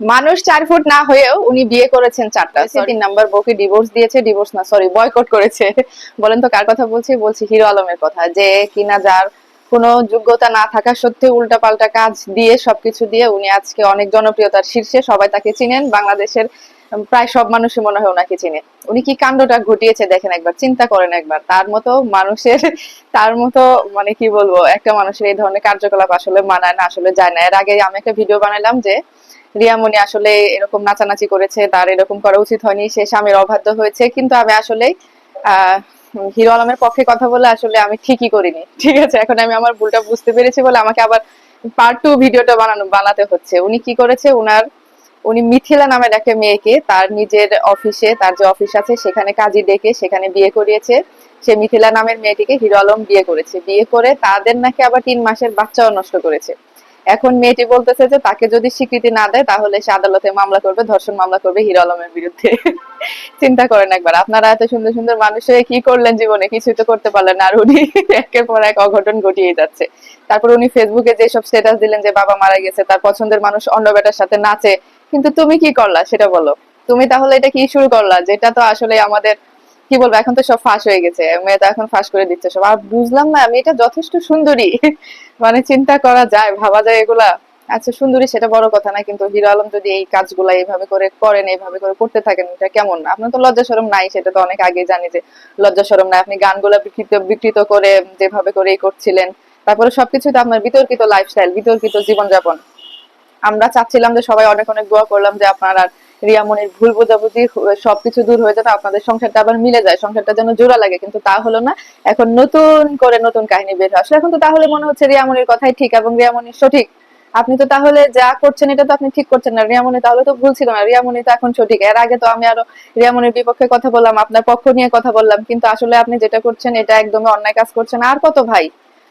মানুষ চার ফুট না হয়েও উনি বিয়ে করেছেন চারটা। তিন নাম্বার বউকে ডিভোর্স দিয়েছে ডিভোর্স না সরি বয়কট করেছে। বলেন তো কার কথা বলছি? বলছি হিরো আলমের কথা। যে কিনা যার কোনো যোগ্যতা না থাকা সত্ত্বেও উল্টা পাল্টা কাজ দিয়ে সবকিছু দিয়ে উনি আজকে অনেক জনপ্রিয়তার শীর্ষে সবাই তাকে চিনেন। বাংলাদেশের প্রায় সব মানুষই মনে হয় ওনাকে চিনে। উনি কি কাণ্ডটা ঘটিয়েছে দেখেন একবার, চিন্তা করেন একবার। তার মতো মানুষের, তার মতো মানে কি বলব, একটা মানুষের এই ধরনের কার্যকলাপ আসলে মানায় না, আসলে যায় না। এর আগে আমি একটা ভিডিও বানালাম যে, রিয়ামণি আসলে এরকম নাচানাচি করেছে, তার এরকম করা উচিত হয়নি, সে স্বামীর অবাধ্য হয়েছে, কিন্তু আমি আসলে আহ হিরো আলমের পক্ষে কথা বলে আসলে আমি ঠিকই করিনি। ঠিক আছে, এখন আমি আমার ভুলটা বুঝতে পেরেছি বলে আমাকে আবার পার্ট টু ভিডিওটা বানানো, বানাতে হচ্ছে। উনি কি করেছে, উনার উনি মিথিলা নামের একটা মেয়েকে তার নিজের অফিসে, তার যে অফিস আছে সেখানে কাজী ডেকে সেখানে বিয়ে করিয়েছে। সে মিথিলা নামের মেয়েটিকে হিরো আলম বিয়ে করেছে। বিয়ে করে তাদের নাকি আবার তিন মাসের বাচ্চাও নষ্ট করেছে। এখন মেয়েটি বলতেছে যে তাকে যদি স্বীকৃতি না দেয় তাহলে সে আদালতে মামলা করবে, ধর্ষণ মামলা করবে হিরো আলমের বিরুদ্ধে। চিন্তা করেন একবার, আপনারা এত সুন্দর সুন্দর মানুষ হয়ে কি করলেন জীবনে? কিছুই তো করতে পারলেন আর উনি একের পর এক অঘটন ঘটিয়ে যাচ্ছে। তারপর উনি ফেসবুকে যেসব স্ট্যাটাস দিলেন যে বাবা মারা গেছে, তার পছন্দের মানুষ অন্য বেটার সাথে নাচে কিন্তু তুমি কি করলা সেটা বলো। তুমি তাহলে এটা কি শুরু করলা? যেটা তো আসলে আমাদের, কি বলব, এখন তো সব ফাঁস হয়ে গেছে। মেয়ে তো এখন ফাঁস করে দিচ্ছে সব। আর বুঝলাম না, আমি এটা যথেষ্ট সুন্দরী। মানে চিন্তা করা যায়, ভাবা যায় এগুলা। আচ্ছা সুন্দরী সেটা বড় কথা না, কিন্তু হিরো আলম যদি এই কাজগুলা এইভাবে করে করেন এইভাবে করে করতে থাকেন, এটা কেমন না? আপনার তো লজ্জা শরম নাই, সেটা তো অনেক আগে জানি যে লজ্জা শরম নাই। আপনি গানগুলা বিকৃত বিকৃত করে, যেভাবে করে এই করছিলেন, তারপরে সবকিছু তো আপনার বিতর্কিত লাইফস্টাইল বিতর্কিত জীবনযাপন। আমরা চাচ্ছিলাম যে সবাই অনেক অনেক দোয়া করলাম যে আপনার আর রিয়ামনির ভুল বোঝাবুঝি সবকিছু দূর হয়ে যাবে, আপনাদের সংসারটা আবার মিলে যায়, সংসারটা যেন জোড়া লাগে। কিন্তু তা হলো না, এখন নতুন করে নতুন কাহিনী বের হয় আসলে। এখন তো তাহলে মনে হচ্ছে রিয়ামনির কথাই ঠিক এবং রিয়ামনি সঠিক। আপনি তো তাহলে যা করছেন এটা তো আপনি ঠিক করছেন না। রিয়ামনি তাহলে তো ভুল ছিল না। রিয়ামনি তো এখন সঠিক। এর আগে তো আমি আরও রিয়ামনির বিপক্ষে কথা বললাম, আপনার পক্ষ নিয়ে কথা বললাম, কিন্তু আসলে আপনি যেটা করছেন এটা একদমই অন্যায় কাজ করছেন। আর কত ভাই?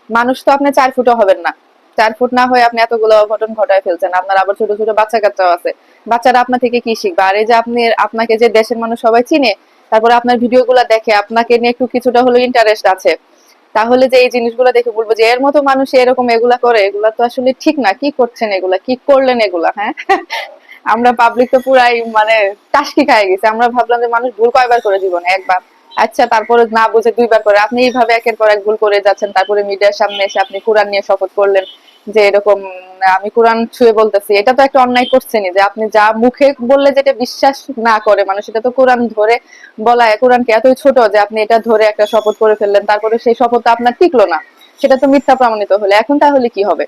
মানুষ তো আপনি চার ফুটও হবেন না। চার ফুট না হয়ে আপনি এতগুলো অঘটন ঘটায় ফেলছেন। আপনার আবার ছোট ছোট বাচ্চা কাচ্চাও আছে। বাচ্চারা আপনার থেকে কি শিখবে? আর এই যে আপনি, আপনাকে যে দেশের মানুষ সবাই চিনে, তারপরে আপনার ভিডিও গুলা দেখে, আপনাকে নিয়ে একটু কিছুটা হলো ইন্টারেস্ট আছে। তাহলে যে এই জিনিসগুলো দেখে বলব যে, এর মতো মানুষ এরকম এগুলা করে, এগুলা তো আসলে ঠিক না। কি করছেন এগুলা? কি করলেন এগুলা? হ্যাঁ? আমরা পাবলিক তো পুরাই মানে টাসকি খাই গেছে। আমরা ভাবলাম যে মানুষ ভুল কয়বার করে জীবনে? একবার। আচ্ছা তারপরে না বুঝে দুইবার করে। আপনি এইভাবে একের পর এক ভুল করে যাচ্ছেন। তারপরে মিডিয়ার সামনে এসে আপনি কোরআন নিয়ে শপথ করলেন। যে এরকম, আমি কোরআন ছুঁয়ে বলতেছি, এটা তো একটা অন্যায় করছেনই, যে আপনি যা মুখে বললে যেটা বিশ্বাস না করে, মানুষ এটা তো কোরআন ধরে বলা কোরআনকে এতই ছোট যে আপনি এটা ধরে একটা শপথ করে ফেললেন, তারপরে সেই শপথটা আপনার টিকলো না, সেটা তো মিথ্যা প্রমাণিত হলে, এখন তাহলে কি হবে?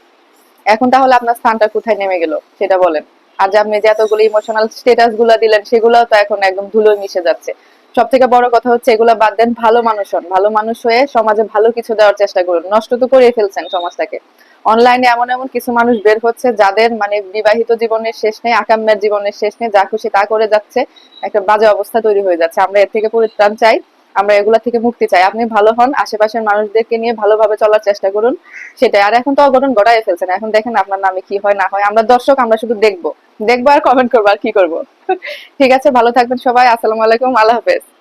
এখন তাহলে আপনার স্থানটা কোথায় নেমে গেল, সেটা বলেন। আর যে আপনি যে এতগুলো ইমোশনাল স্টেটাসগুলা দিলেন, সেগুলোও তো এখন একদম ধুলোয় মিশে যাচ্ছে। সব থেকে বড় কথা হচ্ছে, এগুলো বাদ দেন ভালো মানুষ হন। ভালো মানুষ হয়ে সমাজে ভালো কিছু দেওয়ার চেষ্টা করুন। নষ্ট তো করে ফেলছেন সমাজটাকে। অনলাইনে এমন এমন কিছু মানুষ বের হচ্ছে, যাদের মানে বিবাহিত জীবনের শেষ নেই আকাম্যের জীবনের শেষ নেই, যা খুশি তা করে যাচ্ছে, একটা বাজে অবস্থা তৈরি হয়ে যাচ্ছে। আমরা এর থেকে পরিত্রাণ চাই। আমরা এগুলা থেকে মুক্তি চাই। আপনি ভালো হন, আশেপাশের মানুষদেরকে নিয়ে ভালোভাবে চলার চেষ্টা করুন, সেটাই। আর এখন তো অঘটন গড়াই ফেলছেন এখন দেখেন আপনার নামে কি হয়, না হয়। আমরা দর্শক, আমরা শুধু দেখব। দেখব আর কমেন্ট করব আর কি করব। ঠিক আছে, ভালো থাকবেন সবাই। আসসালামু আলাইকুম। আল্লাহ হাফেজ।